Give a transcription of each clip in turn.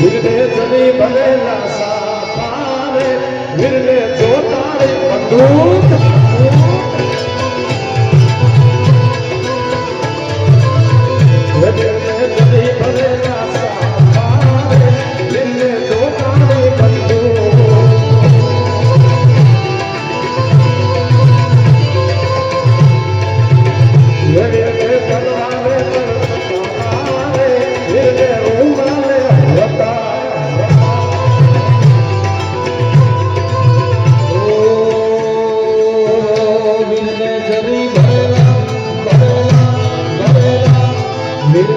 હિરને જમી ભરેલા સા પારે હિરને જોતા રે બંદૂક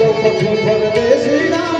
Chocó, chocó, chocó, chocó, chocó, chocó, chocó, chocó,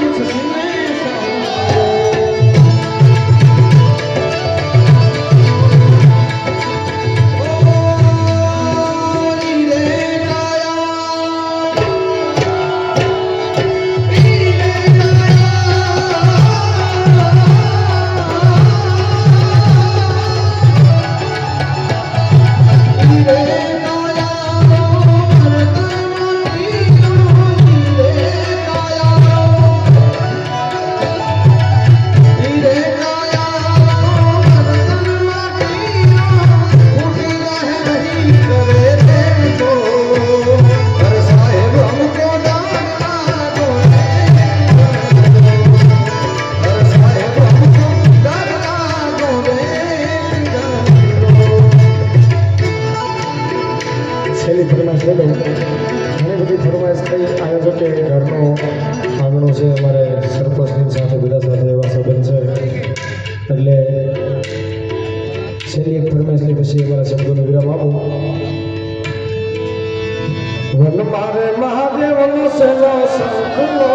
લઈને ઘણી બધી ફરમાઈશ થઈ, આયોજકે ઘરનું આંગણું છે અમારે સરપંચની સાથે, બધા સાથે એવા સંબંધ છે. એટલે છેલ્લી એક ફરમાઈશની પછી અમારા શબ્દોને વિરામ આપો. વન મારે મહાદેવનો સેવા સંકલો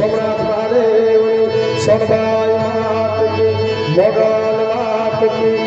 સોમનાથ મહાદેવ સોનભાઈ માત કી મોગલ માત કી